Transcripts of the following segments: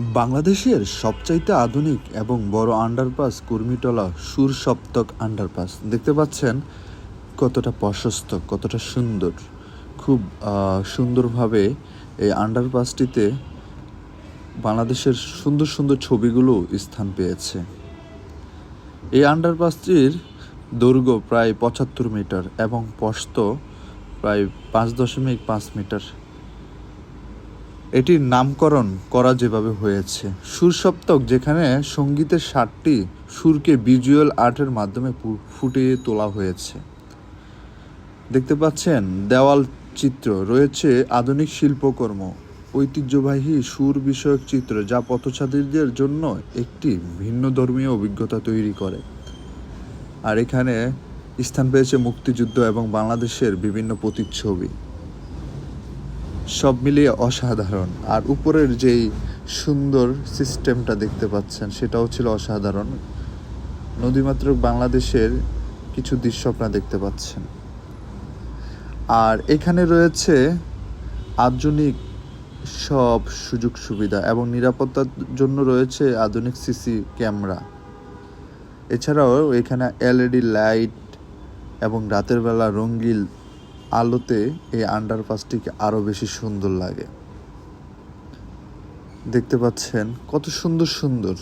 বাংলাদেশের সবচাইতে আধুনিক এবং বড় আন্ডারপাস কুর্মিটলা সুর সপ্তক আন্ডারপাস দেখতে পাচ্ছেন কতটা প্রশস্ত, কতটা সুন্দর। খুব সুন্দরভাবে এই আন্ডারপাসটিতে বাংলাদেশের সুন্দর সুন্দর ছবিগুলো স্থান পেয়েছে। এই আন্ডারপাসটির দৈর্ঘ্য প্রায় পঁচাত্তর মিটার এবং প্রস্থ প্রায় পাঁচ দশমিক পাঁচ মিটার। এটির নামকরণ করা যেভাবে হয়েছে। সুর সপ্তক যেখানে সঙ্গীতের ষাটটি সুরকে ভিজুয়াল আর্টের মাধ্যমে ফুটিয়ে তোলা হয়েছে। দেখতে পাচ্ছেন, দেওয়াল চিত্র, রয়েছে আধুনিক শিল্পকর্ম, ঐতিহ্যবাহী সুর বিষয়ক চিত্র, যা পথচারীদের জন্য একটি ভিন্ন ধর্মীয় অভিজ্ঞতা তৈরি করে। আর এখানে স্থান পেয়েছে মুক্তিযুদ্ধ এবং বাংলাদেশের বিভিন্ন প্রতিচ্ছবি। সব মিলিয়ে অসাধারণ। আর উপরের যেই সুন্দর সিস্টেমটা দেখতে পাচ্ছেন, সেটাও ছিল অসাধারণ। নদীমাত্র বাংলাদেশের কিছু দৃশ্য আপনারা দেখতে পাচ্ছেন। আর এখানে রয়েছে আধুনিক সব সুযোগ সুবিধা এবং নিরাপত্তার জন্য রয়েছে আধুনিক সিসি ক্যামেরা। এছাড়াও এখানে এলইডি লাইট এবং রাতের বেলা রঙিন আলোতে এই আন্ডারপাসটিকে আরও বেশি সুন্দর লাগে। দেখতে পাচ্ছেন কত সুন্দর সুন্দর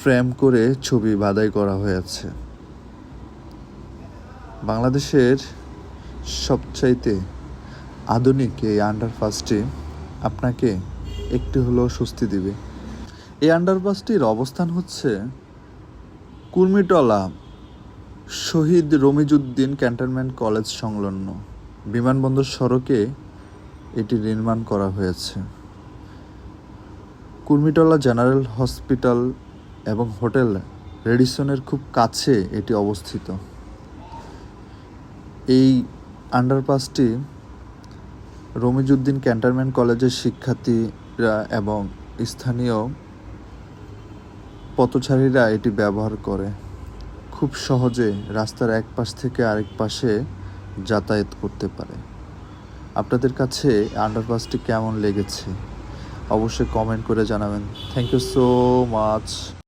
ফ্রেম করে ছবি বাদাই করা হয়েছে বাংলাদেশের সবচাইতে আধুনিক এই আন্ডারপাসটি আপনাকে একটু হলেও স্বস্তি দিবে। এই আন্ডারপাসটির অবস্থান হচ্ছে কুর্মিটলা শহীদ রমিজুদ্দিন ক্যান্টনমেন্ট কলেজ সংলগ্ন বিমানবন্দর সড়কে এটি নির্মাণ করা হয়েছে। কুর্মিটলা জেনারেল হসপিটাল এবং হোটেল রেডিসনের খুব কাছে এটি অবস্থিত। এই আন্ডারপাসটি রমিজুদ্দিন ক্যান্টনমেন্ট কলেজের শিক্ষার্থীরা এবং স্থানীয় পথচারীরা এটি ব্যবহার করে। খুব সহজে রাস্তার এক পাশ থেকে আরেক পাশে যাতায়াত করতে পারে। আপনাদের কাছে আন্ডারপাসটি কেমন লেগেছে? অবশ্যই কমেন্ট করে জানাবেন। Thank you so much